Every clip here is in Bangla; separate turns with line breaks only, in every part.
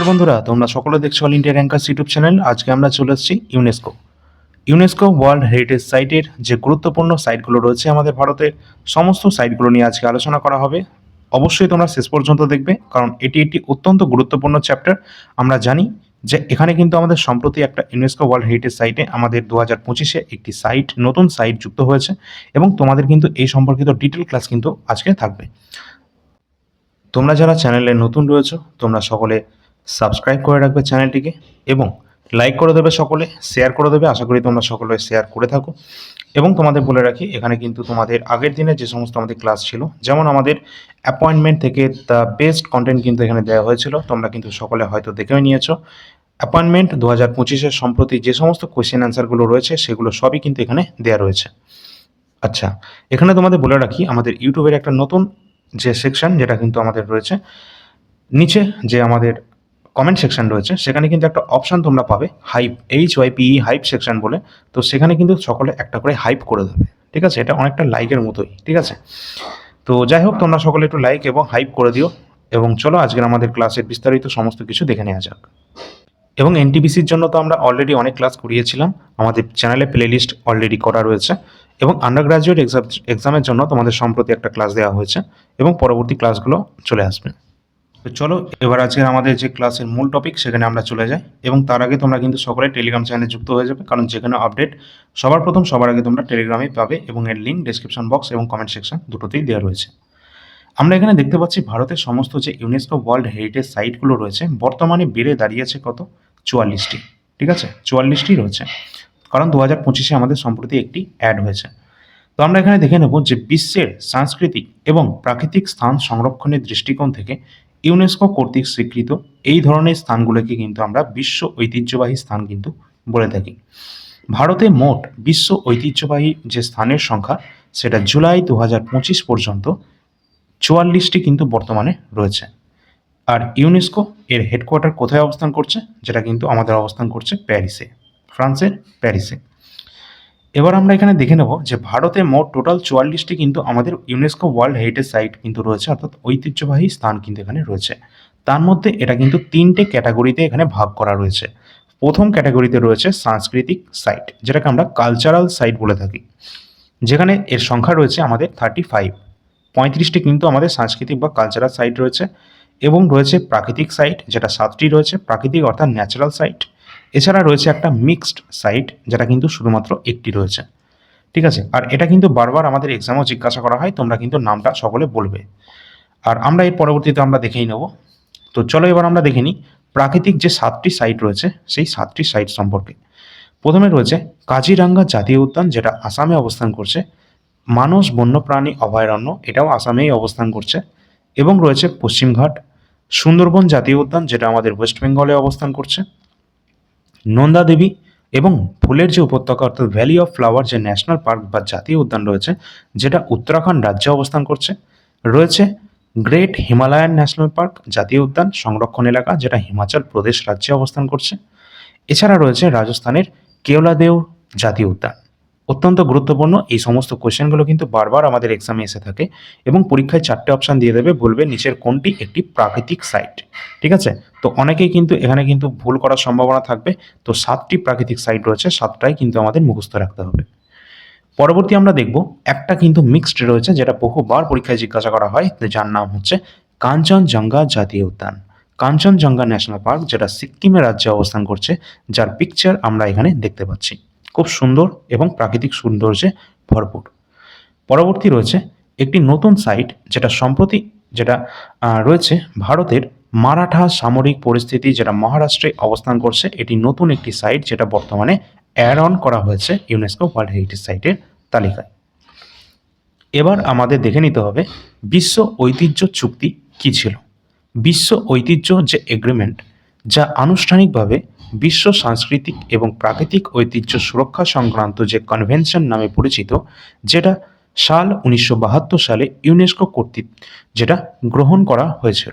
নমস্কার বন্ধুরা, তোমরা সকলে দেখছ All India Rankers YouTube channel আজকে আমরা চলে এসেছি ইউনেস্কো ইউনেস্কো ওয়ার্ল্ড হেরিটেজ সাইটের যে গুরুত্বপূর্ণ সাইটগুলো রয়েছে আমাদের ভারতের, সমস্ত সাইটগুলো নিয়ে আজকে আলোচনা করা হবে। অবশ্যই তোমরা শেষ পর্যন্ত দেখবে, কারণ এটি একটি অত্যন্ত গুরুত্বপূর্ণ চ্যাপ্টার আমরা জানি যে এখানে কিন্তু আমাদের সম্প্রতি একটা ইউনেস্কো ওয়ার্ল্ড হেরিটেজ সাইটে আমাদের দু হাজার পঁচিশে একটি সাইট নতুন সাইট যুক্ত হয়েছে এবং তোমাদের কিন্তু এই সম্পর্কিত ডিটেল ক্লাস কিন্তু আজকে থাকবে। তোমরা যারা চ্যানেলে নতুন রয়েছো, তোমরা সকলে সাবস্ক্রাইব করে রাখবে চ্যানেলটিকে এবং লাইক করে দেবে সকলে শেয়ার করে দেবে। আশা করি তোমরা সকলে শেয়ার করে থাকো। এবং তোমাদের বলে রাখি, এখানে কিন্তু তোমাদের আগের দিনে যে সমস্ত আমাদের ক্লাস ছিল, যেমন আমাদের অ্যাপয়েন্টমেন্ট থেকে দ্য বেস্ট কন্টেন্ট কিন্তু এখানে দেওয়া হয়েছিল, তোমরা কিন্তু সকলে হয়তো দেখেও নিয়েছো। অ্যাপয়েন্টমেন্ট দু হাজার পঁচিশের সম্প্রতি যে সমস্ত কোয়েশ্চেন অ্যান্সারগুলো রয়েছে, সেগুলো সবই কিন্তু এখানে দেওয়া রয়েছে। আচ্ছা এখানে তোমাদের বলে রাখি, আমাদের ইউটিউবের একটা নতুন যে সেকশন যেটা কিন্তু আমাদের রয়েছে, নিচে যে আমাদের কমেন্ট সেকশন রয়েছে, সেখানে কিন্তু একটা অপশন তোমরা পাবে hype H Y P E hype section বলে। তো সেখানে কিন্তু সকলে একটা করে হাইপ করে দেবে, ঠিক আছে? এটা অনেকটা লাইকের মতোই, ঠিক আছে? তো যাই হোক, তোমরা সকলে একটু লাইক এবং হাইপ করে দিও, এবং চলো আজকের আমাদের ক্লাসের বিস্তারিত সমস্ত কিছু দেখে নেওয়া যাক। এবং এনটিপিসির জন্য তো আমরা অলরেডি অনেক ক্লাস করিয়েছিলাম, আমাদের চ্যানেলে প্লেলিস্ট অলরেডি করা রয়েছে, এবং আন্ডার গ্রাজুয়েট এক্সাম এক্সামের জন্য তোমাদের সম্প্রতি একটা ক্লাস দেওয়া হয়েছে, এবং পরবর্তী ক্লাসগুলো চলে আসবে। তো চলো, এবার আজকের আমাদের যে ক্লাসের মূল টপিক সেখানে আমরা চলে যাই এবং তার আগে তোমরা কিন্তু সকলে টেলিগ্রাম চ্যানেলে যুক্ত হয়ে যাবে, কারণ যেখানে আপডেট সবার প্রথম, সবার আগে তোমরা টেলিগ্রামে পাবে এবং এর লিঙ্ক ডেসক্রিপশন বক্স এবং কমেন্ট সেকশন দুটোতেই দেওয়া রয়েছে। আমরা এখানে দেখতে পাচ্ছি ভারতের সমস্ত যে ইউনেস্কো ওয়ার্ল্ড হেরিটেজ সাইটগুলো রয়েছে, বর্তমানে বেড়ে দাঁড়িয়েছে কত? চুয়াল্লিশটি, ঠিক আছে? চুয়াল্লিশটি রয়েছে, কারণ দু হাজার পঁচিশে আমাদের সম্প্রতি একটি অ্যাড হয়েছে। তো আমরা এখানে দেখে নেব যে বিশ্বের সাংস্কৃতিক এবং প্রাকৃতিক স্থান সংরক্ষণের দৃষ্টিকোণ থেকে ইউনেস্কো কর্তৃক স্বীকৃত এই ধরনের স্থানগুলোকে কিন্তু আমরা বিশ্ব ঐতিহ্যবাহী স্থান কিন্তু বলে থাকি। ভারতে মোট বিশ্ব ঐতিহ্যবাহী যে স্থানের সংখ্যা, সেটা জুলাই দু হাজার পঁচিশ পর্যন্ত চুয়াল্লিশটি কিন্তু বর্তমানে রয়েছে। আর ইউনেস্কো এর হেডকোয়ার্টার কোথায় অবস্থান করছে, যেটা কিন্তু আমাদের অবস্থান করছে প্যারিসে, ফ্রান্সের প্যারিসে। এবার আমরা এখানে দেখে নেব যে ভারতে মোট টোটাল চুয়াল্লিশটি কিন্তু আমাদের ইউনেস্কো ওয়ার্ল্ড হেরিটেজ সাইট কিন্তু রয়েছে, অর্থাৎ ঐতিহ্যবাহী স্থান কিন্তু এখানে রয়েছে। তার মধ্যে এটা কিন্তু তিনটে ক্যাটাগরিতে এখানে ভাগ করা রয়েছে। প্রথম ক্যাটাগরিতে রয়েছে সাংস্কৃতিক সাইট যেটাকে আমরা কালচারাল সাইট বলে থাকি। যেখানে এর সংখ্যা রয়েছে আমাদের থার্টি ফাইভ পঁয়ত্রিশটি কিন্তু আমাদের সাংস্কৃতিক বা কালচারাল সাইট রয়েছে এবং রয়েছে প্রাকৃতিক সাইট যেটা সাতটি রয়েছে, প্রাকৃতিক অর্থাৎ ন্যাচারাল সাইট এছাড়া রয়েছে একটা মিক্সড সাইট যেটা কিন্তু শুধুমাত্র একটি রয়েছে। ঠিক আছে? আর এটা কিন্তু বারবার আমাদের এক্সামেও জিজ্ঞাসা করা হয়, তোমরা কিন্তু নামটা সকলে বলবে। আর আমরা এর পরবর্তীতে আমরা দেখেই নেব। তো চলো এবার আমরা দেখে নিই, প্রাকৃতিক যে সাতটি সাইট রয়েছে, সেই সাতটি সাইট সম্পর্কে। প্রথমে রয়েছে কাজিরাঙ্গা জাতীয় উদ্যান, যেটা আসামে অবস্থান করছে। মানস বন্যপ্রাণী অভয়ারণ্য, এটাও আসামেই অবস্থান করছে। এবং রয়েছে পশ্চিমঘাট। সুন্দরবন জাতীয় উদ্যান, যেটা আমাদের ওয়েস্ট বেঙ্গলে অবস্থান করছে। নন্দা দেবী এবং ফুলের যে উপত্যকা, অর্থাৎ ভ্যালি অফ ফ্লাওয়ার যে ন্যাশনাল পার্ক বা জাতীয় উদ্যান রয়েছে, যেটা উত্তরাখণ্ড রাজ্যে অবস্থান করছে, রয়েছে গ্রেট হিমালয়ান ন্যাশনাল পার্ক জাতীয় উদ্যান সংরক্ষণ এলাকা, যেটা হিমাচল প্রদেশ রাজ্যে অবস্থান করছে। এছাড়া রয়েছে রাজস্থানের কেওলাদেও জাতীয় উদ্যান। অত্যন্ত গুরুত্বপূর্ণ। এই সমস্ত কোশ্চেনগুলো কিন্তু বারবার আমাদের এক্সামে এসে থাকে এবং পরীক্ষায় চারটে অপশান দিয়ে দেবে, বলবে নিচের কোনটি একটি প্রাকৃতিক সাইট ঠিক আছে? তো অনেকেই কিন্তু এখানে কিন্তু ভুল করার সম্ভাবনা থাকবে। তো সাতটি প্রাকৃতিক সাইট রয়েছে, সাতটাই কিন্তু আমাদের মুখস্থ রাখতে হবে। পরবর্তী আমরা দেখব, একটা কিন্তু মিক্সড রয়েছে যেটা বহুবার পরীক্ষায় জিজ্ঞাসা করা হয়, যার নাম হচ্ছে কাঞ্চনজঙ্ঘা জাতীয় উদ্যান। কাঞ্চনজঙ্ঘা ন্যাশনাল পার্ক, যেটা সিক্কিমের রাজ্যে অবস্থান করছে, যার পিকচার আমরা এখানে দেখতে পাচ্ছি। খুব সুন্দর এবং প্রাকৃতিক সৌন্দর্যে ভরপুর। পরবর্তী রয়েছে একটি নতুন সাইট যেটা সম্প্রতি যেটা রয়েছে ভারতের মারাঠা সামরিক পরিস্থিতি যেটা মহারাষ্ট্রে অবস্থান করছে, এটি নতুন একটি সাইট যেটা বর্তমানে অ্যাড অন করা হয়েছে ইউনেস্কো ওয়ার্ল্ড হেরিটেজ সাইটের তালিকায়। এবার আমাদের দেখে নিতে হবে বিশ্ব ঐতিহ্য চুক্তি কী ছিল। বিশ্ব ঐতিহ্য যে এগ্রিমেন্ট যা আনুষ্ঠানিকভাবে বিশ্ব সাংস্কৃতিক এবং প্রাকৃতিক ঐতিহ্য সুরক্ষা সংক্রান্ত যে কনভেনশন নামে পরিচিত, যেটা সাল উনিশশো বাহাত্তর সালে ইউনেস্কো কর্তৃক, যেটা গ্রহণ করা হয়েছিল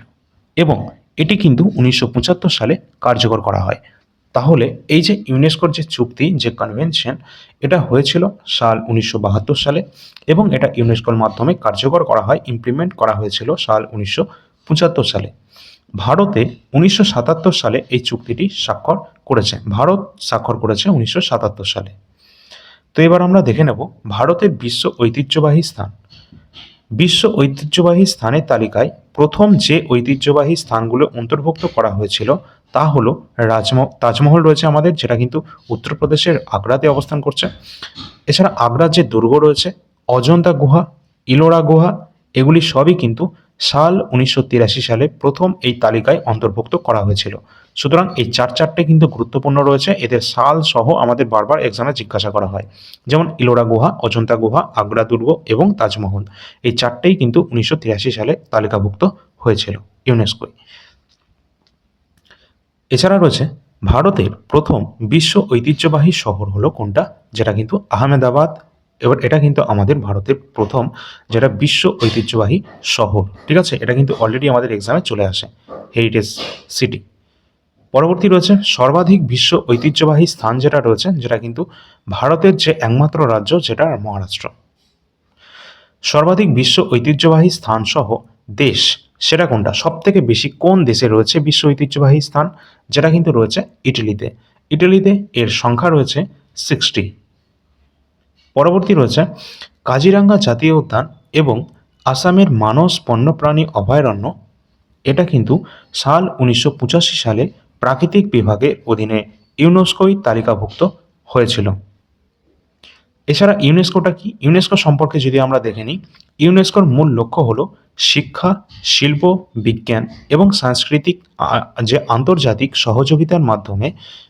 এবং এটি কিন্তু উনিশশো পঁচাত্তর সালে কার্যকর করা হয়। তাহলে এই যে ইউনেস্কোর যে চুক্তি, যে কনভেনশন এটা হয়েছিল সাল উনিশশো বাহাত্তর সালে এবং এটা ইউনেস্কোর মাধ্যমে কার্যকর করা হয় ইমপ্লিমেন্ট করা হয়েছিল সাল উনিশশো পঁচাত্তর সালে। ভারতে উনিশশো সাতাত্তর সালে এই চুক্তিটি স্বাক্ষর করেছে। ভারত স্বাক্ষর করেছে উনিশশো সাতাত্তর সালে। তো এবার আমরা দেখে নেব ভারতের বিশ্ব ঐতিহ্যবাহী স্থান। বিশ্ব ঐতিহ্যবাহী স্থানের তালিকায় প্রথম যে ঐতিহ্যবাহী স্থানগুলো অন্তর্ভুক্ত করা হয়েছিল তা হলো রাজমহ, তাজমহল রয়েছে আমাদের, যেটা কিন্তু উত্তরপ্রদেশের আগ্রাতে অবস্থান করছে। এছাড়া আগ্রার যে দুর্গ রয়েছে, অজন্তা গুহা, ইলোরা গুহা, এগুলি সবই কিন্তু সাল উনিশশো তিরাশি সালে প্রথম এই তালিকায় অন্তর্ভুক্ত করা হয়েছিল। সুতরাং এই চার চারটে কিন্তু গুরুত্বপূর্ণ রয়েছে। এদের সাল সহ আমাদের বারবার এক্সামে জিজ্ঞাসা করা হয়। যেমন ইলোরা গুহা, অজন্তা গুহা, আগ্রা দুর্গ এবং তাজমহল। এই চারটেই কিন্তু উনিশশো তিরাশি সালে তালিকাভুক্ত হয়েছিল ইউনেস্কোয় এছাড়া রয়েছে, ভারতের প্রথম বিশ্ব ঐতিহ্যবাহী শহর হলো কোনটা? যেটা কিন্তু আহমেদাবাদ এবার এটা কিন্তু আমাদের ভারতের প্রথম যেটা বিশ্ব ঐতিহ্যবাহী শহর, ঠিক আছে? এটা কিন্তু অলরেডি আমাদের এক্সামে চলে আসে হেরিটেজ সিটি পরবর্তী রয়েছে সর্বাধিক বিশ্ব ঐতিহ্যবাহী স্থান যেটা রয়েছে, যেটা কিন্তু ভারতের যে একমাত্র রাজ্য যেটা মহারাষ্ট্র। সর্বাধিক বিশ্ব ঐতিহ্যবাহী স্থান সহ দেশ, সেটা কোনটা? সব থেকে বেশি কোন দেশে রয়েছে বিশ্ব ঐতিহ্যবাহী স্থান? যেটা কিন্তু রয়েছে ইটালিতে। ইটালিতে এর সংখ্যা রয়েছে সিক্সটি পরবর্তী রয়েছে কাজিরাঙ্গা জাতীয় উদ্যান এবং আসামের মানস বন্যপ্রাণী অভয়ারণ্য। এটা কিন্তু সাল উনিশশো পঁচাশি সালে প্রাকৃতিক বিভাগের অধীনে ইউনেস্কোই তালিকাভুক্ত হয়েছিল। এছাড়া ইউনেস্কোটা কি? ইউনেস্কো সম্পর্কে যদি আমরা দেখে নিই, ইউনেস্কোর মূল লক্ষ্য হলো শিক্ষা, শিল্প, বিজ্ঞান এবং সাংস্কৃতিক যে আন্তর্জাতিক সহযোগিতার মাধ্যমে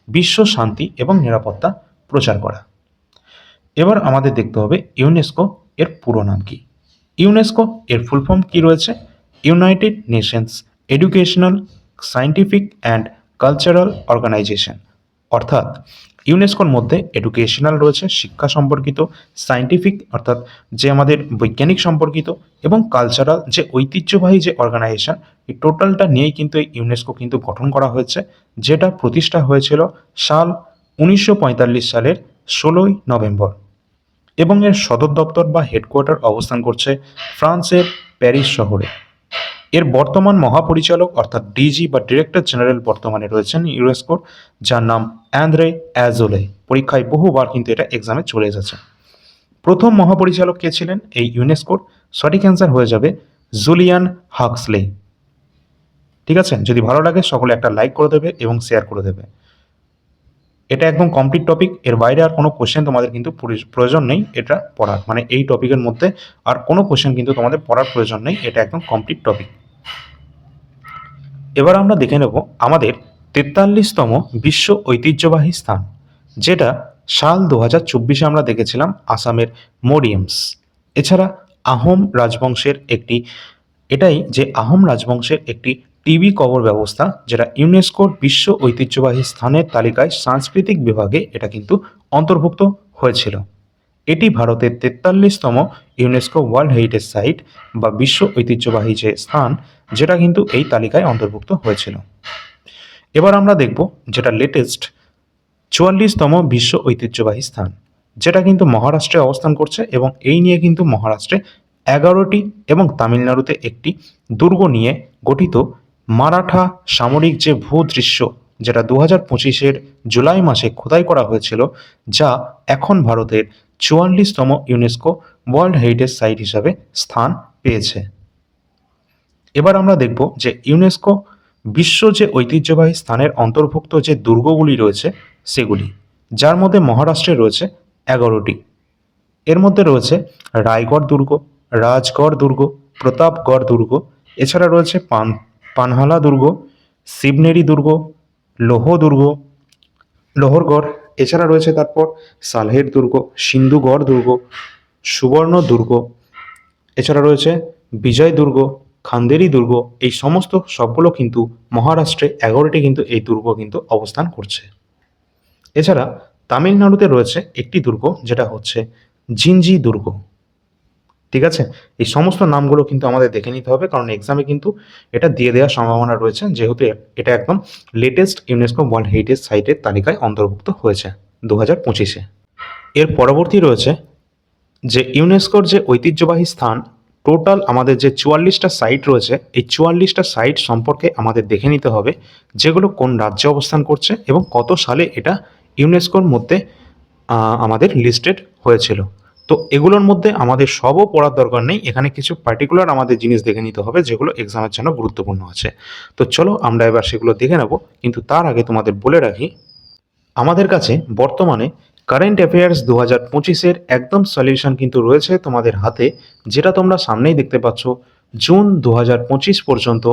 বিশ্ব শান্তি এবং নিরাপত্তা প্রচার করা। এবার আমাদের দেখতে হবে ইউনেস্কো এর পুরো নাম কি। ইউনেস্কো এর ফুল ফর্ম কি রয়েছে? United Nations Educational Scientific and Cultural Organisation অর্থাৎ ইউনেস্কোর মধ্যে এডুকেশনাল রয়েছে, শিক্ষা সম্পর্কিত সায়েন্টিফিক অর্থাৎ যে আমাদের বৈজ্ঞানিক সম্পর্কিত এবং কালচারাল যে ঐতিহ্যবাহী যে অর্গানাইজেশন এই টোটালটা নিয়েই কিন্তু এই ইউনেস্কো কিন্তু গঠন করা হয়েছে, যেটা প্রতিষ্ঠা হয়েছিল সাল উনিশশো পঁয়তাল্লিশ সালের ষোলোই নভেম্বর। এবং এর সদর দপ্তর বা হেডকোয়ার্টার অবস্থান করছে ফ্রান্সের প্যারিস শহরে। এর বর্তমান মহাপরিচালক অর্থাৎ ডিজি বা ডিরেক্টর জেনারেল বর্তমানে রয়েছেন ইউনেস্কোর যার নাম অ্যান্দ্রে অ্যাজোলে পরীক্ষায় বহুবার কিন্তু এটা এক্সামে চলে এসেছে। প্রথম মহাপরিচালক কে ছিলেন? এই ইউনেস্কোর সঠিক অ্যান্সার হয়ে যাবে জুলিয়ান হাক্সলে ঠিক আছে? যদি ভালো লাগে সকলে একটা লাইক করে দেবে এবং শেয়ার করে দেবে। এটা একদম কমপ্লিট টপিক এর বাইরে আর কোনো কোশ্চেন তোমাদের কিন্তু প্রয়োজন নেই এটা পড়ার। মানে এই টপিকের মধ্যে আর কোনো কোশ্চেন কিন্তু তোমাদের পড়ার প্রয়োজন নেই, এটা একদম কমপ্লিট টপিক এবার আমরা দেখে নেব আমাদের তেতাল্লিশতম বিশ্ব ঐতিহ্যবাহী স্থান, যেটা সাল দু হাজার চব্বিশে আমরা দেখেছিলাম আসামের মোরিয়ামস। এছাড়া আহোম রাজবংশের একটি এটাই যে আহোম রাজবংশের একটি টিভি কবর ব্যবস্থা, যেটা ইউনেস্কোর বিশ্ব ঐতিহ্যবাহী স্থানের তালিকায় সাংস্কৃতিক বিভাগে এটা কিন্তু অন্তর্ভুক্ত হয়েছিল। এটি ভারতের তেতাল্লিশতম ইউনেস্কো ওয়ার্ল্ড হেরিটেজ সাইট বা বিশ্ব ঐতিহ্যবাহী যে স্থান, যেটা কিন্তু এই তালিকায় অন্তর্ভুক্ত হয়েছিল। এবার আমরা দেখব যেটা লেটেস্ট চুয়াল্লিশতম বিশ্ব ঐতিহ্যবাহী স্থান, যেটা কিন্তু মহারাষ্ট্রে অবস্থান করছে এবং এই নিয়ে কিন্তু মহারাষ্ট্রে এগারোটি এবং তামিলনাড়ুতে একটি দুর্গ নিয়ে গঠিত মারাঠা সামরিক যে ভূদৃশ্য, যেটা দু হাজার পঁচিশের জুলাই মাসে খোদাই করা হয়েছিল, যা এখন ভারতের চুয়াল্লিশতম ইউনেস্কো ওয়ার্ল্ড হেরিটেজ সাইট হিসাবে স্থান পেয়েছে। এবার আমরা দেখব যে ইউনেস্কো বিশ্ব যে ঐতিহ্যবাহী স্থানের অন্তর্ভুক্ত যে দুর্গগুলি রয়েছে, সেগুলি। যার মধ্যে মহারাষ্ট্রে রয়েছে এগারোটি। এর মধ্যে রয়েছে রায়গড় দুর্গ, রাজগড় দুর্গ, প্রতাপগড় দুর্গ, এছাড়া রয়েছে পান পানহালা দুর্গ, শিবনেরি দুর্গ, লোহ দুর্গ লোহরগড় এছাড়া রয়েছে তারপর সালহের দুর্গ সিন্ধুগড় দুর্গ, সুবর্ণ দুর্গ, এছাড়া রয়েছে বিজয় দুর্গ, খান্দেরি দুর্গ, এই সমস্ত সবগুলো কিন্তু মহারাষ্ট্রে এগারোটি কিন্তু এই দুর্গ কিন্তু অবস্থান করছে। এছাড়া তামিলনাড়ুতে রয়েছে একটি দুর্গ, যেটা হচ্ছে জিঞ্জি দুর্গ। ঠিক আছে? এই সমস্ত নামগুলো কিন্তু আমাদের দেখে নিতে হবে, কারণ এক্সামে কিন্তু এটা দিয়ে দেওয়ার সম্ভাবনা রয়েছে, যেহেতু এটা একদম লেটেস্ট ইউনেস্কো ওয়ার্ল্ড হেরিটেজ সাইটের তালিকায় অন্তর্ভুক্ত হয়েছে দু হাজার পঁচিশে। এর পরবর্তী রয়েছে যে ইউনেস্কোর যে ঐতিহ্যবাহী স্থান টোটাল আমাদের যে চুয়াল্লিশটা সাইট রয়েছে, এই চুয়াল্লিশটা সাইট সম্পর্কে আমাদের দেখে নিতে হবে, যেগুলো কোন রাজ্যে অবস্থান করছে এবং কত সালে এটা ইউনেস্কোর মধ্যে আমাদের লিস্টেড হয়েছিল। তো এগুলোর মধ্যে আমাদের সবও পড়ার দরকার নেই। এখানে কিছু পার্টিকুলার আমাদের জিনিস দেখে নিতে হবে, যেগুলো এক্সামের জন্য গুরুত্বপূর্ণ আছে। তো চলো আমরা এবার সেগুলো দেখে নেব, কিন্তু তার আগে তোমাদের বলে রাখি, আমাদের কাছে বর্তমানে কারেন্ট অ্যাফেয়ার্স দু হাজার পঁচিশের একদম সলিউশন কিন্তু রয়েছে তোমাদের হাতে, যেটা তোমরা সামনেই দেখতে পাচ্ছ। জুন দু হাজার পঁচিশ পর্যন্ত,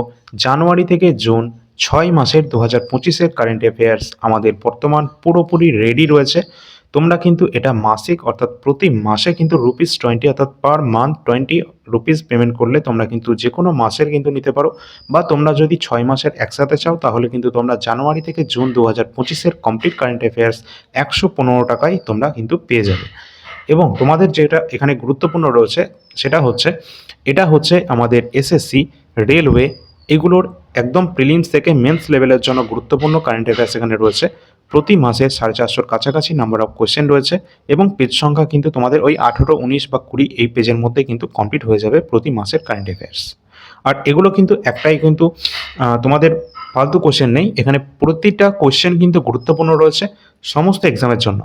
জানুয়ারি থেকে জুন ছয় মাসের দু হাজার পঁচিশের কারেন্ট অ্যাফেয়ার্স আমাদের বর্তমান পুরোপুরি রেডি রয়েছে। তোমরা কিন্তু এটা মাসিক, অর্থাৎ প্রতি মাসে কিন্তু রুপিস টোয়েন্টি অর্থাৎ per month twenty rupees payment করলে তোমরা কিন্তু যে কোনো মাসের কিন্তু নিতে পারো। বা তোমরা যদি ছয় মাসের একসাথে চাও, তাহলে কিন্তু তোমরা জানুয়ারি থেকে জুন দু হাজার পঁচিশের কমপ্লিট কারেন্ট অ্যাফেয়ার্স একশো পনেরো টাকায় তোমরা কিন্তু পেয়ে যাবে। এবং তোমাদের যেটা এখানে গুরুত্বপূর্ণ রয়েছে, সেটা হচ্ছে, এটা হচ্ছে আমাদের এসএসসি রেলওয়ে এগুলোর একদম প্রিলিমস থেকে মেন্স লেভেলের জন্য গুরুত্বপূর্ণ কারেন্ট অ্যাফেয়ার্স এখানে রয়েছে। প্রতি মাসে সাড়ে চারশোর কাছাকাছি নাম্বার অফ কোয়েশ্চেন রয়েছে এবং পেজ সংখ্যা কিন্তু তোমাদের ওই আঠেরো, উনিশ বা কুড়ি এই পেজের মধ্যে কিন্তু কমপ্লিট হয়ে যাবে প্রতি মাসের কারেন্ট অ্যাফেয়ার্স আর এগুলো কিন্তু একটাই কিন্তু তোমাদের ফালতু কোশ্চেন নেই। এখানে প্রতিটা কোয়েশ্চেন কিন্তু গুরুত্বপূর্ণ রয়েছে সমস্ত এক্সামের জন্য।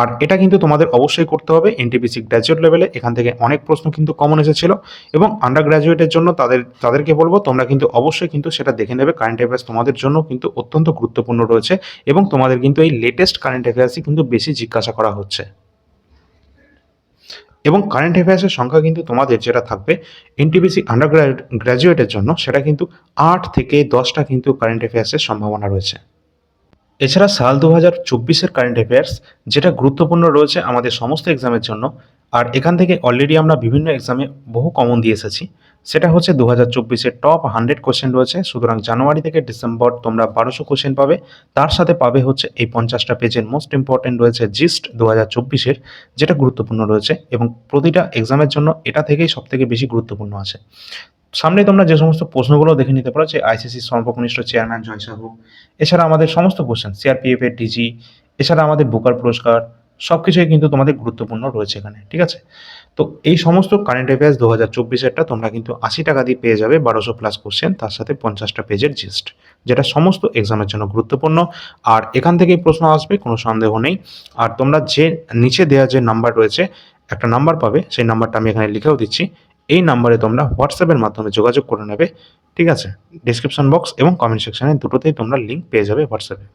আর এটা কিন্তু তোমাদের অবশ্যই করতে হবে। এনটিপিসি গ্র্যাজুয়েট লেভেলে এখান থেকে অনেক প্রশ্ন কিন্তু কমন এসেছিল এবং আন্ডার গ্র্যাজুয়েটের জন্য তাদের, তাদেরকে বলব, তোমরা কিন্তু অবশ্যই কিন্তু সেটা দেখে নেবে। কারেন্ট অ্যাফেয়ার্স তোমাদের জন্য কিন্তু অত্যন্ত গুরুত্বপূর্ণ রয়েছে এবং তোমাদের কিন্তু এই লেটেস্ট কারেন্ট অ্যাফেয়ার্সই কিন্তু বেশি জিজ্ঞাসা করা হচ্ছে। এবং কারেন্ট অ্যাফেয়ার্সের সংখ্যা কিন্তু তোমাদের যেটা থাকবে এনটিপিসি আন্ডার গ্র্যাজুয়েটের জন্য সেটা কিন্তু আট থেকে দশটা কিন্তু কারেন্ট অ্যাফেয়ার্সের সম্ভাবনা রয়েছে। এছাড়া সাল দু হাজার চব্বিশের কারেন্ট অ্যাফেয়ার্স যেটা গুরুত্বপূর্ণ রয়েছে আমাদের সমস্ত এক্সামের জন্য, আর এখান থেকে অলরেডি আমরা বিভিন্ন এক্সামে বহু কমন দিয়ে এসেছি। সেটা হচ্ছে দু হাজার চব্বিশের টপ হান্ড্রেড কোশ্চেন রয়েছে। সুতরাং জানুয়ারি থেকে ডিসেম্বর তোমরা বারোশো কোশ্চেন পাবে। তার সাথে পাবে হচ্ছে এই পঞ্চাশটা পেজের মোস্ট ইম্পর্টেন্ট রয়েছে জিস্ট দু হাজার চব্বিশের, যেটা গুরুত্বপূর্ণ রয়েছে এবং প্রতিটা এক্সামের জন্য এটা থেকেই সব থেকে বেশি গুরুত্বপূর্ণ আছে। সামনে তোমরা যে সমস্ত প্রশ্নগুলো দেখে নিতে পারো, যে আইসিসি সর্বকনিষ্ঠ চেয়ারম্যান জয় সাহু, এছাড়া আমাদের সমস্ত কোশ্চেন সিআরপিএফ এর ডিজি এছাড়া আমাদের বুকার পুরস্কার সব কিছুই কিন্তু তোমাদের গুরুত্বপূর্ণ রয়েছে এখানে, ঠিক আছে? তো এই সমস্ত কারেন্ট অ্যাফেয়ার্স দু হাজার চব্বিশেরটা তোমরা কিন্তু আশি টাকা দিয়ে পেয়ে যাবে বারোশো প্লাস কোশ্চেন তার সাথে পঞ্চাশটা পেজের জিস্ট যেটা সমস্ত এক্সামের জন্য গুরুত্বপূর্ণ। আর এখান থেকেই প্রশ্ন আসবে, কোনো সন্দেহ নেই। আর তোমরা যে নিচে দেওয়া যে নাম্বার রয়েছে, একটা নাম্বার পাবে, সেই নাম্বারটা আমি এখানে লিখেও দিচ্ছি। এই নাম্বারে তোমরা হোয়াটসঅ্যাপের মাধ্যমে যোগাযোগ করে নেবে, ঠিক আছে? ডিসক্রিপশন বক্স এবং কমেন্ট সেকশনে দুটোতেই তোমরা লিঙ্ক পেয়ে যাবে হোয়াটসঅ্যাপে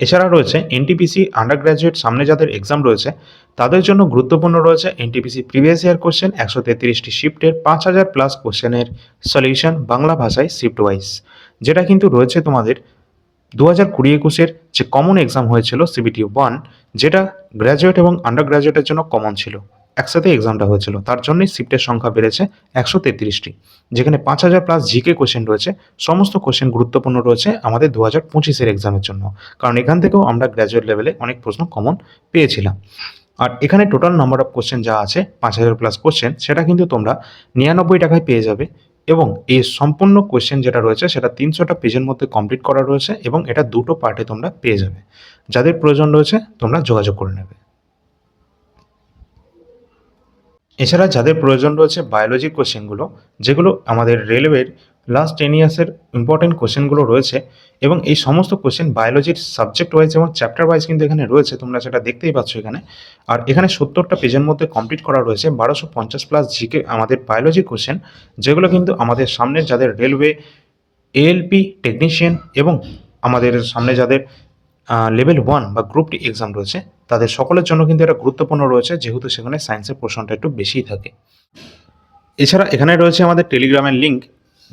এছাড়া রয়েছে এনটিপিসি আন্ডার গ্র্যাজুয়েট সামনে যাদের এক্সাম রয়েছে, তাদের জন্য গুরুত্বপূর্ণ রয়েছে এনটিপিসি প্রিভিয়াস ইয়ার কোশ্চেন একশো তেত্রিশটি শিফটের পাঁচ হাজার প্লাস কোশ্চেনের সলিউশন বাংলা ভাষায় শিফট ওয়াইজ যেটা কিন্তু রয়েছে তোমাদের দু হাজার কুড়ি একুশের যে কমন এক্সাম হয়েছিল সিবিটি ওয়ান যেটা গ্র্যাজুয়েট এবং আন্ডার গ্র্যাজুয়েটের জন্য কমন ছিল। একসাথে এক্সামটা হয়েছিল। তার জন্যই শিফটের সংখ্যা বেড়েছে একশো তেত্রিশটি। যেখানে পাঁচ হাজার প্লাস জিকে কোশ্চেন রয়েছে। সমস্ত কোশ্চেন গুরুত্বপূর্ণ রয়েছে আমাদের দু হাজার পঁচিশের এক্সামের জন্য। কারণ এখান থেকেও আমরা গ্র্যাজুয়েট লেভেলে অনেক প্রশ্ন কমন পেয়েছিলাম। আর এখানে টোটাল নাম্বার অফ কোশ্চেন যা আছে, পাঁচ হাজার প্লাস কোশ্চেন সেটা কিন্তু তোমরা নিরানব্বই টাকায় পেয়ে যাবে। এবং এই সম্পূর্ণ কোয়েশ্চেন যেটা রয়েছে, সেটা তিনশোটা পেজের মধ্যে কমপ্লিট করা রয়েছে এবং এটা দুটো পার্টে তোমরা পেয়ে যাবে। যাদের প্রয়োজন রয়েছে, তোমরা যোগাযোগ করে নেবে। এছাড়া যাদের প্রয়োজন রয়েছে বায়োলজি কোশ্চেনগুলো যেগুলো আমাদের রেলওয়ের লাস্ট টেন ইয়ার্সের ইম্পর্টেন্ট কোশ্চেনগুলো রয়েছে, এবং এই সমস্ত কোশ্চেন বায়োলজির সাবজেক্ট ওয়াইজ এবং চ্যাপ্টার ওয়াইজ কিন্তু এখানে রয়েছে, তোমরা সেটা দেখতেই পাচ্ছ এখানে। আর এখানে সত্তরটা পেজের মধ্যে কমপ্লিট করা রয়েছে, বারোশো পঞ্চাশ প্লাস জিকে আমাদের বায়োলজি কোশ্চেন যেগুলো কিন্তু আমাদের সামনের যাদের রেলওয়ে এএলপি টেকনিশিয়ান এবং আমাদের সামনে যাদের লেভেল ওয়ান বা গ্রুপ ডি এক্সাম রয়েছে, তাদের সকলের জন্য কিন্তু এটা গুরুত্বপূর্ণ রয়েছে, যেহেতু সেখানে সায়েন্সের পোর্শনটা একটু বেশিই থাকে। এছাড়া এখানে রয়েছে আমাদের টেলিগ্রামের লিঙ্ক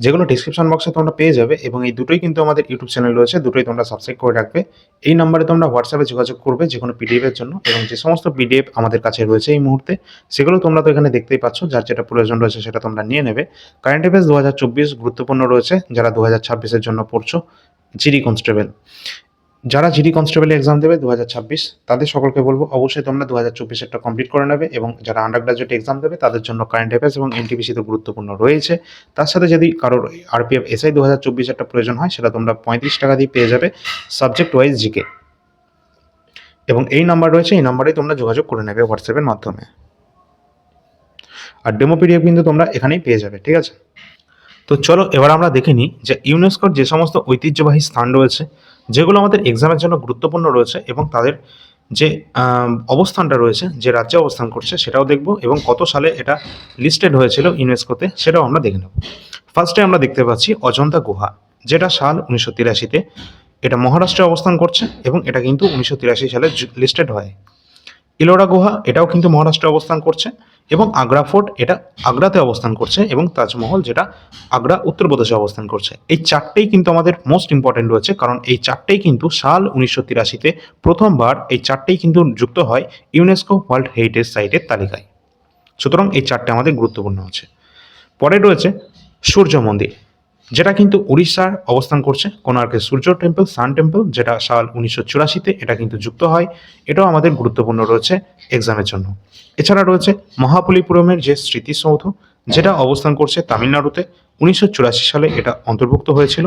যেগুলো ডিসক্রিপশন বক্সে তোমরা পেয়ে যাবে এবং এই দুটোই কিন্তু আমাদের ইউটিউব চ্যানেল রয়েছে, দুটোই তোমরা সাবস্ক্রাইব করে রাখবে। এই নম্বরে তোমরা হোয়াটসঅ্যাপে যোগাযোগ করবে যে কোনো পিডিএফের জন্য এবং যে সমস্ত পিডিএফ আমাদের কাছে রয়েছে এই মুহূর্তে, সেগুলো তোমরা তো এখানে দেখতেই পাচ্ছ, যার যেটা প্রয়োজন রয়েছে সেটা তোমরা নিয়ে নেবে। কারেন্ট অ্যাফেয়ার্স দু হাজার চব্বিশ গুরুত্বপূর্ণ রয়েছে, যারা দু হাজার জন্য পড়ছো জিডি কনস্টেবল যারা জিডি কনস্টেবলে এক্সাম দেবে দু হাজার ছাব্বিশ, তাদের সকলকে বলব অবশ্যই তোমরা দু হাজার চব্বিশেরটা কমপ্লিট করে নেবে এবং যারা আন্ডার গ্রাজুয়েট এক্সাম দেবে তাদের জন্য কারেন্ট অ্যাফেয়ার্স এবং এনটিপিসি তো গুরুত্বপূর্ণ রয়েছে। তার সাথে যদি কারোর আরপিএফ এসআই দু হাজার চব্বিশেরটা প্রয়োজন হয়, সেটা তোমরা পঁয়ত্রিশ টাকা দিয়ে পেয়ে যাবে সাবজেক্ট ওয়াইজ জিকে এবং এই নাম্বার রয়েছে, এই নাম্বারেই তোমরা যোগাযোগ করে নেবে হোয়াটসঅ্যাপের মাধ্যমে। আর ডেমো পিডিএফ কিন্তু তোমরা এখানেই পেয়ে যাবে, ঠিক আছে? তো চলো এবার আমরা দেখে নিই যে ইউনেস্কোর যে সমস্ত ঐতিহ্যবাহী স্থান রয়েছে যেগুলো আমাদের এক্সামের জন্য গুরুত্বপূর্ণ রয়েছে এবং তাদের যে অবস্থানটা রয়েছে, যে রাজ্যে অবস্থান করছে সেটাও দেখব এবং কত সালে এটা লিস্টেড হয়েছিল ইউনেস্কোতে সেটাও আমরা দেখে নেব। ফার্স্টে আমরা দেখতে পাচ্ছি অজন্তা গুহা, যেটা সাল উনিশশো তিরাশিতে এটা মহারাষ্ট্রে অবস্থান করছে এবং এটা কিন্তু উনিশশো তিরাশি সালে লিস্টেড হয়। ইলোরা গুহা, এটাও কিন্তু মহারাষ্ট্রে অবস্থান করছে এবং আগ্রা ফোর্ট, এটা আগ্রাতে অবস্থান করছে এবং তাজমহল যেটা আগ্রা, উত্তরপ্রদেশে অবস্থান করছে। এই চারটেই কিন্তু আমাদের মোস্ট ইম্পর্টেন্ট রয়েছে, কারণ এই চারটেই কিন্তু সাল উনিশশো তিরাশিতে প্রথমবার এই চারটেই কিন্তু যুক্ত হয় ইউনেস্কো ওয়ার্ল্ড হেরিটেজ সাইটের তালিকায়। সুতরাং এই চারটে আমাদের গুরুত্বপূর্ণ আছে। পরে রয়েছে সূর্য মন্দির। যেটা কিন্তু উড়িষ্যার অবস্থান করছে কোনার্কের সূর্য টেম্পল সান টেম্পল যেটা সাল উনিশশো চুরাশিতে এটা কিন্তু যুক্ত হয়। এটাও আমাদের গুরুত্বপূর্ণ রয়েছে এক্সামের জন্য। এছাড়া রয়েছে মহাবলীপুরমের যে স্মৃতিসৌধ, যেটা অবস্থান করছে তামিলনাড়ুতে, উনিশশো চুরাশি সালে এটা অন্তর্ভুক্ত হয়েছিল।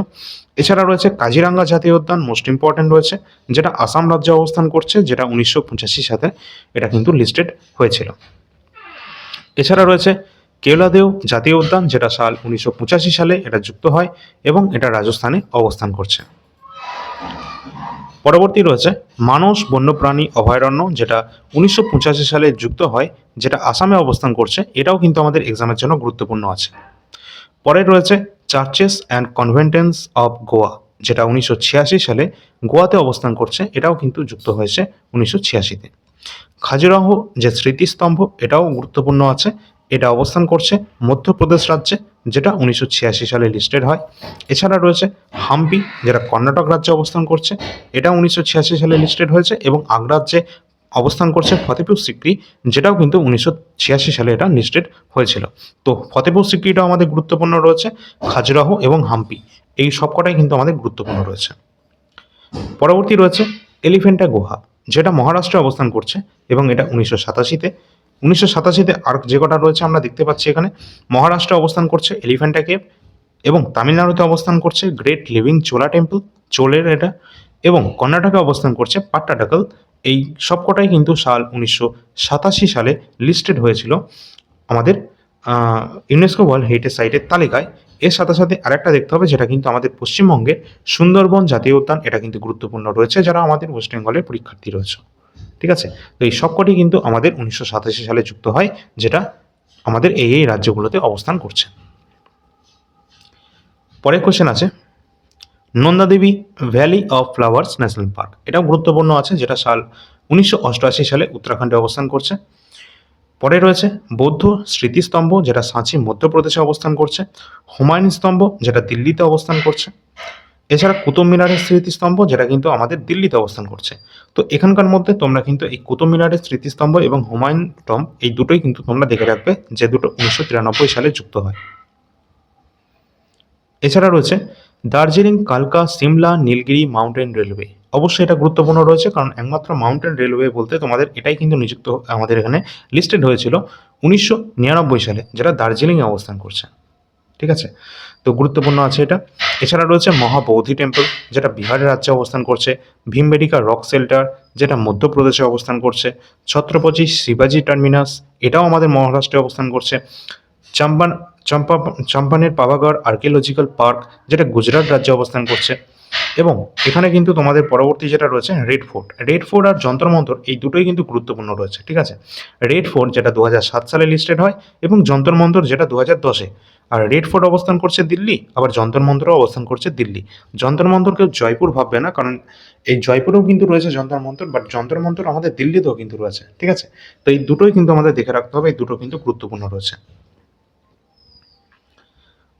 এছাড়া রয়েছে কাজিরাঙ্গা জাতীয় উদ্যান মোস্ট ইম্পর্ট্যান্ট রয়েছে, যেটা আসাম রাজ্যে অবস্থান করছে, যেটা উনিশশো পঁচাশি সালে এটা কিন্তু লিস্টেড হয়েছিল। এছাড়া রয়েছে কেওলাদেও জাতীয় উদ্যান, যেটা সাল উনিশশো পঁচাশি সালে এটা যুক্ত হয় এবং এটা রাজস্থানে অবস্থান করছে। পরবর্তী রয়েছে মানস বন্যপ্রাণী অভয়ারণ্য, যেটা উনিশশো পঁচাশি সালে যুক্ত হয়, যেটা আসামে অবস্থান করছে। এটাও কিন্তু আমাদের এক্সামের জন্য গুরুত্বপূর্ণ আছে। পরে রয়েছে churches and convents of Goa, যেটা উনিশশো ছিয়াশি সালে গোয়াতে অবস্থান করছে। এটাও কিন্তু যুক্ত হয়েছে উনিশশো ছিয়াশিতে। খাজুরাহো যে স্মৃতিস্তম্ভ, এটাও গুরুত্বপূর্ণ আছে। এটা অবস্থান করছে মধ্যপ্রদেশ রাজ্যে, যেটা উনিশশো ছিয়াশি সালে লিস্টেড হয়। এছাড়া রয়েছে হাম্পি, যেটা কর্ণাটক রাজ্যে অবস্থান করছে, এটা উনিশশো ছিয়াশি সালে লিস্টেড হয়েছে এবং আগ্রা রাজ্যে অবস্থান করছে ফতেপুর সিক্রি, যেটাও কিন্তু উনিশশো ছিয়াশি সালে এটা লিস্টেড হয়েছিল। তো ফতেপুর সিক্রিটাও আমাদের গুরুত্বপূর্ণ রয়েছে, খাজুরাহো এবং হাম্পি, এই সবকটাই কিন্তু আমাদের গুরুত্বপূর্ণ রয়েছে। পরবর্তী রয়েছে এলিফেন্টা গুহা, যেটা মহারাষ্ট্রে অবস্থান করছে এবং এটা উনিশশো সাতাশিতে। উনিশশো সাতাশিতে আর যে কটা রয়েছে আমরা দেখতে পাচ্ছি এখানে, মহারাষ্ট্রে অবস্থান করছে এলিফেন্টা কেভ এবং তামিলনাড়ুতে অবস্থান করছে গ্রেট লিভিং চোলা টেম্পল, চোলের এটা এবং কর্ণাটকে অবস্থান করছে পাট্টাডাকল। এই সবকটাই কিন্তু সাল উনিশশো সাতাশি সালে লিস্টেড হয়েছিল আমাদের ইউনেস্কো ওয়ার্ল্ড হেরিটেজ সাইটের তালিকায়। এর সাথে সাথে আরেকটা দেখতে হবে যেটা কিন্তু আমাদের পশ্চিমবঙ্গে সুন্দরবন জাতীয় উদ্যান, এটা কিন্তু গুরুত্বপূর্ণ রয়েছে যারা আমাদের ওয়েস্ট বেঙ্গলের পরীক্ষার্থী রয়েছে। ঠিক আছে? তো এই সবকটি কিন্তু আমাদের উনিশশো সাতাশি সালে যুক্ত হয়, যেটা আমাদের এই এই রাজ্যগুলোতে অবস্থান করছে। পরের কোশ্চেন আছে Nanda Devi valley of flowers national park এটাও গুরুত্বপূর্ণ আছে, যেটা সাল উনিশশো অষ্টআশি সালে উত্তরাখণ্ডে অবস্থান করছে। পরে রয়েছে, বৌদ্ধ স্মৃতিস্তম্ভ, যেটা সাঁচি মধ্যপ্রদেশে অবস্থান করছে। হুমায়ুন স্তম্ভ, যেটা দিল্লিতে অবস্থান করছে। এছাড়া কুতুব মিনারের স্মৃতিস্তম্ভ, যেটা কিন্তু আমাদের দিল্লিতে অবস্থান করছে। তো এখানকার মধ্যে তোমরা কিন্তু এই কুতুব মিনারের স্মৃতিস্তম্ভ এবং হুমায়ুন টম, এই দুটোই কিন্তু তোমরা দেখে রাখবে, যে দুটো উনিশশো তিরানব্বই সালে যুক্ত হয়। এছাড়া রয়েছে দার্জিলিং, কালকা, সিমলা, নীলগিরি, মাউন্টেন রেলওয়ে। অবশ্যই এটা গুরুত্বপূর্ণ রয়েছে, কারণ একমাত্র মাউন্টেন রেলওয়ে বলতে তোমাদের এটাই কিন্তু নিযুক্ত, আমাদের এখানে লিস্টেড হয়েছিল উনিশশো নিরানব্বই সালে, যেটা দার্জিলিংয়ে অবস্থান করছে। ঠিক আছে? তো গুরুত্বপূর্ণ আছে এটা। এছাড়া রয়েছে মহাবৌদ্ধি টেম্পল যেটা বিহারের রাজ্যে অবস্থান করছে ভীমবেডিকা রক সেল্টার যেটা মধ্যপ্রদেশে অবস্থান করছে, ছত্রপতি শিবাজি টার্মিনাস এটাও আমাদের মহারাষ্ট্রে অবস্থান করছে। চাম্পান, চম্পা, চম্পানের পাভাগড় আর্কিওলজিক্যাল পার্ক যেটা গুজরাট রাজ্যে অবস্থান করছে। এবং এখানে কিন্তু তোমাদের পরবর্তী যেটা রয়েছে রেড ফোর্ট রেড ফোর্ট আর যন্ত্র মন্তর এই দুটোই কিন্তু গুরুত্বপূর্ণ রয়েছে, ঠিক আছে? রেড ফোর্ট যেটা দু সালে লিস্টেড হয়, এবং যন্তর মন্তর যেটা দু হাজার দশে। আর রেড ফোর্ট অবস্থান করছে দিল্লি, আবার যন্তর মন্তরও অবস্থান করছে দিল্লি। যন্তর কেউ জয়পুর ভাববে না, কারণ এই জয়পুরেও কিন্তু রয়েছে যন্তর মন্তর বাট যন্তর মন্তর আমাদের দিল্লিতেও কিন্তু রয়েছে, ঠিক আছে? তো এই দুটোই কিন্তু আমাদের দেখে রাখতে হবে, এই দুটো কিন্তু গুরুত্বপূর্ণ রয়েছে।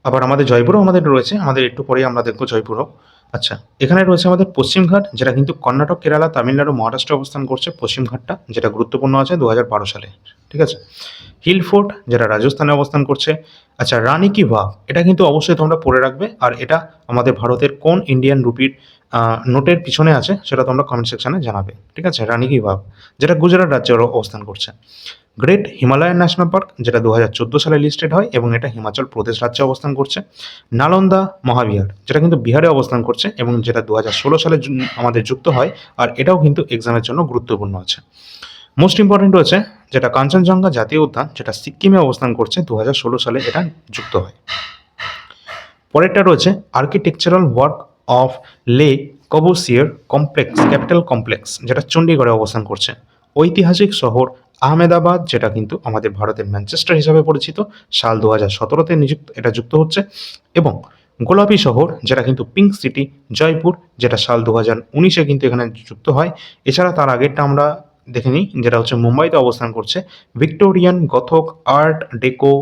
আবার আমাদের জয়পুরও আমাদের রয়েছে, আমাদের একটু পরেই আমরা দেখব জয়পুরও। আচ্ছা এখানে রয়েছে আমাদের পশ্চিমঘাট যেটা কিন্তু কর্ণাটক, কেরালা, তামিলনাড়ু, মহারাষ্ট্রে অবস্থান করছে পশ্চিমঘাটটা যেটা গুরুত্বপূর্ণ আছে দু হাজার বারো সালে, ঠিক আছে? হিল ফোর্ট, যেটা রাজস্থানে অবস্থান করছে। আচ্ছা রানী কি ভাব এটা কিন্তু অবশ্যই তোমরা পড়ে রাখবে, আর এটা আমাদের ভারতের কোন ইন্ডিয়ান রুপির নোটের পিছনে আছে, সেটা তোমরা কমেন্ট সেকশনে জানাবে, ঠিক আছে? রানী কি ভাব যেটা গুজরাট রাজ্যে অবস্থান করছে। গ্রেট হিমালয়ান ন্যাশনাল পার্ক যেটা দু হাজার চোদ্দ সালে লিস্টেড হয় এবং এটা হিমাচল প্রদেশ রাজ্যে অবস্থান করছে। নালন্দা মহাবিহার, যেটা কিন্তু বিহারে অবস্থান করছে এবং যেটা দু সালে আমাদের যুক্ত হয় আর এটাও কিন্তু এক্সামের জন্য গুরুত্বপূর্ণ আছে। মোস্ট ইম্পর্টেন্ট রয়েছে যেটা কাঞ্চনজঙ্ঘা জাতীয় উদ্যান, যেটা সিকিমে অবস্থান করছে দু হাজার ষোলো সালে এটা যুক্ত হয়। পরেরটা রয়েছে আর্কিটেকচারাল ওয়ার্ক অফ লে কবোসিয়ার কমপ্লেক্স ক্যাপিটাল কমপ্লেক্স যেটা চণ্ডীগড়ে অবস্থান করছে। ঐতিহাসিক শহর আহমেদাবাদ, যেটা কিন্তু আমাদের ভারতের ম্যানচেস্টার হিসাবে পরিচিত, সাল দু হাজার সতেরোতে নিযুক্ত, এটা যুক্ত হচ্ছে, এবং গোলাপি শহর, যেটা কিন্তু পিঙ্ক সিটি, জয়পুর, যেটা সাল দু হাজার উনিশে কিন্তু এখানে যুক্ত হয়। এছাড়া তার আগেরটা আমরা দেখে নিই, যেটা হচ্ছে মুম্বাইতে অবস্থান করছে, ভিক্টোরিয়ান গথক আর্ট ডেকো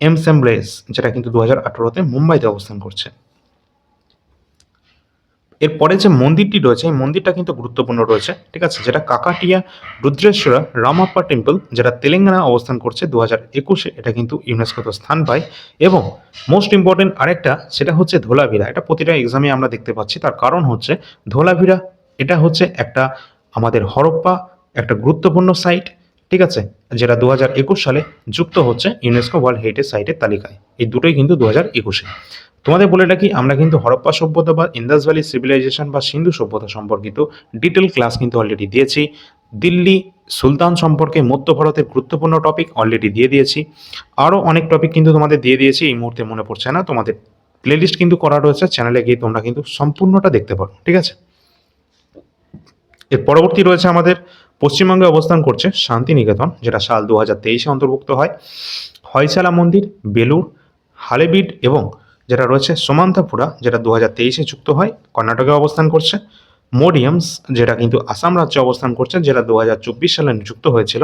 এমসেম্বলেস, যেটা কিন্তু দু হাজার আঠেরোতে মুম্বাইতে অবস্থান করছে। এরপরে যে মন্দিরটি রয়েছে, এই মন্দিরটা কিন্তু গুরুত্বপূর্ণ রয়েছে, ঠিক আছে? যেটা কাকাটিয়া রুদ্রেশ্বরা রামাপ্পা টেম্পল যেটা তেলেঙ্গানা অবস্থান করছে দু হাজার একুশে, এটা কিন্তু ইউনেস্কোতে স্থান পায়। এবং মোস্ট ইম্পর্টেন্ট আরেকটা, সেটা হচ্ছে ধোলাভিরা এটা প্রতিটা এক্সামে আমরা দেখতে পাচ্ছি। তার কারণ হচ্ছে ধোলাভিরা এটা হচ্ছে একটা আমাদের হরপ্পা, একটা গুরুত্বপূর্ণ সাইট ঠিক আছে? যেটা দু হাজার একুশ সালে যুক্ত হচ্ছে ইউনেস্কো ওয়ার্ল্ড হেরিটেজ সাইটের তালিকায়। এই দুটোই কিন্তু দু হাজার একুশে। তোমাদের বলে রাখি, আমরা কিন্তু হরপ্পা সভ্যতা বা ইন্দাস ভ্যালি সিভিলাইজেশন বা সিন্ধু সভ্যতা সম্পর্কিত ডিটেল ক্লাস কিন্তু অলরেডি দিয়েছি। দিল্লি সুলতান সম্পর্কে মধ্য ভারতের গুরুত্বপূর্ণ টপিক অলরেডি দিয়ে দিয়েছি। আরও অনেক টপিক কিন্তু তোমাদের দিয়ে দিয়েছি, এই মুহূর্তে মনে পড়ছে না। তোমাদের প্লেলিস্ট কিন্তু করা রয়েছে চ্যানেলে গিয়ে তোমরা কিন্তু সম্পূর্ণটা দেখতে পারো, ঠিক আছে? এর পরবর্তী রয়েছে আমাদের, পশ্চিমবঙ্গে অবস্থান করছে শান্তিনিকেতন, যেটা সাল দু হাজার তেইশে অন্তর্ভুক্ত হয়। হয়সালা মন্দির বেলুর হালেবিড এবং যেটা রয়েছে সোমান্তাপুরা যেটা দু হাজার তেইশে যুক্ত হয়, কর্ণাটকে অবস্থান করছে। মোডিয়ামস, যেটা কিন্তু আসাম রাজ্যে অবস্থান করছে, যেটা দু হাজার চব্বিশ সালে নিযুক্ত হয়েছিল।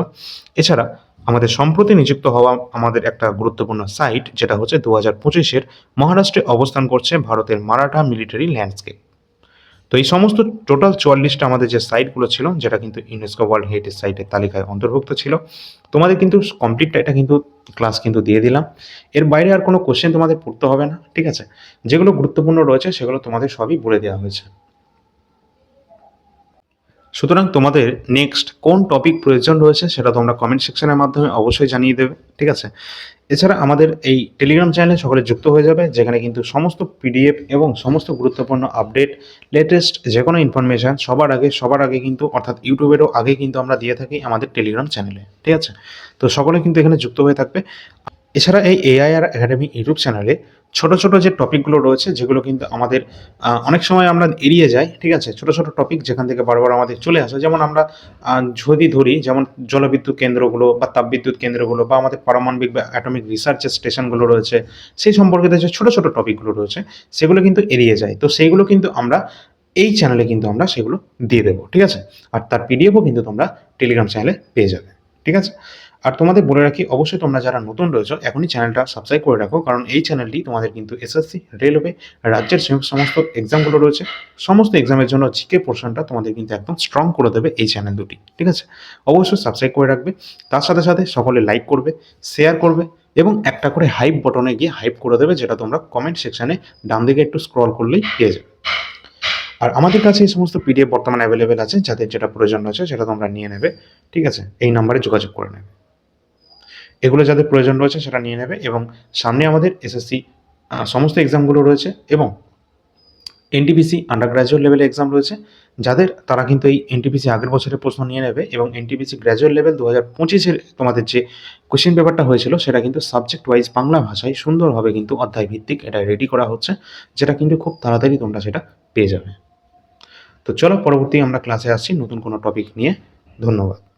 এছাড়া আমাদের সম্প্রতি নিযুক্ত হওয়া আমাদের একটা গুরুত্বপূর্ণ সাইট, যেটা হচ্ছে দু হাজার পঁচিশের মহারাষ্ট্রে অবস্থান করছে ভারতের মারাঠা মিলিটারি ল্যান্ডস্কেপ। তো এই সমস্ত টোটাল চুয়াল্লিশটা আমাদের যে সাইটগুলো ছিল, যেটা কিন্তু ইউনেস্কো ওয়ার্ল্ড হেরিটেজ সাইটের তালিকায় অন্তর্ভুক্ত ছিল, তোমাদের কিন্তু কমপ্লিটটা এটা কিন্তু ক্লাস কিন্তু দিয়ে দিলাম। এর বাইরে আর কোনো কোশ্চেন তোমাদের পড়তে হবে না, ঠিক আছে? যেগুলো গুরুত্বপূর্ণ রয়েছে, সেগুলো তোমাদের সবই বলে দেওয়া হয়েছে। সুতরাং তোমাদের নেক্সট কোন টপিক প্রয়োজন রয়েছে সেটা তোমরা কমেন্ট সেকশনের মাধ্যমে অবশ্যই জানিয়ে দেবে, ঠিক আছে? এছাড়া আমাদের এই টেলিগ্রাম চ্যানেলে সকলে যুক্ত হয়ে যাবে, যেখানে কিন্তু সমস্ত পিডিএফ এবং সমস্ত গুরুত্বপূর্ণ আপডেট লেটেস্ট যে কোনো ইনফরমেশান সবার আগে সবার আগে কিন্তু, অর্থাৎ ইউটিউবেরও আগে কিন্তু আমরা দিয়ে থাকি আমাদের টেলিগ্রাম চ্যানেলে ঠিক আছে? তো সকলে কিন্তু এখানে যুক্ত হয়ে থাকবে। এছাড়া এই এআইআর একাডেমি ইউটিউব চ্যানেলে ছোট ছোট যে টপিকগুলো রয়েছে, যেগুলো কিন্তু আমাদের অনেক সময় আমরা এড়িয়ে যাই, ঠিক আছে? ছোট ছোট টপিক যেখান থেকে বারবার আমাদের চলে আসে। যেমন আমরা যদি ধরি, যেমন জলবিদ্যুৎ কেন্দ্রগুলো বা তাপবিদ্যুৎ কেন্দ্রগুলো বা আমাদের পারমাণবিক বা অ্যাটমিক রিসার্চের স্টেশনগুলো রয়েছে, সেই সম্পর্কিত যে ছোট ছোট টপিকগুলো রয়েছে, সেগুলো কিন্তু এড়িয়ে যায় তো সেইগুলো কিন্তু আমরা, এই চ্যানেলে কিন্তু আমরা সেগুলো দিয়ে দেবো, ঠিক আছে? আর তার পিডিএফও কিন্তু তোমরা টেলিগ্রাম চ্যানেলে পেয়ে যাবে, ঠিক আছে? আর তোমাদের বলে রাখি, অবশ্যই তোমরা যারা নতুন রয়েছো, এখনই চ্যানেলটা সাবস্ক্রাইব করে রাখো, কারণ এই চ্যানেলটি তোমাদের কিন্তু এসএসসি রেলওয়ে রাজ্যের সমস্ত এক্সামগুলো রয়েছে। সমস্ত এক্সামের জন্য জিকে পোর্শনটা তোমাদের কিন্তু একদম স্ট্রং করে দেবে এই চ্যানেল দুটি, ঠিক আছে? অবশ্যই সাবস্ক্রাইব করে রাখবে, তার সাথে সাথে সকলে লাইক করবে শেয়ার করবে, এবং একটা করে হাইপ বটনে গিয়ে হাইপ করে দেবে, যেটা তোমরা কমেন্ট সেকশানে ডান দিকে একটু স্ক্রল করলেই পেয়ে যাবে। আর আমাদের কাছে এই সমস্ত পিডিএফ বর্তমানে অ্যাভেলেবেল আছে, যাদের যেটা প্রয়োজন রয়েছে, সেটা তোমরা নিয়ে নেবে, ঠিক আছে? এই নাম্বারে যোগাযোগ করে নেবে। এগুলো যাদের প্রয়োজন রয়েছে সেটা নিয়ে নেবে এবং সামনে আমাদের এসএসসি সমস্ত এক্সামগুলো রয়েছে এবং এনটিপিসি আন্ডার গ্র্যাজুয়েট লেভেলে এক্সাম রয়েছে। যাদের, তারা কিন্তু এই এনটিপিসি আগের বছরের প্রশ্ন নিয়ে নেবে এবং এনটিপিসি গ্র্যাজুয়েট লেভেল দু হাজার পঁচিশের তোমাদের যে কোশ্চেন পেপারটা হয়েছিল সেটা কিন্তু সাবজেক্ট ওয়াইজ বাংলা ভাষায় সুন্দরভাবে কিন্তু অধ্যায় ভিত্তিক এটা রেডি করা হচ্ছে, যেটা কিন্তু খুব তাড়াতাড়ি তোমরা সেটা পেয়ে যাবে। তো চলো পরবর্তী আমরা ক্লাসে আসছি, নতুন কোনো টপিক নিয়ে। ধন্যবাদ।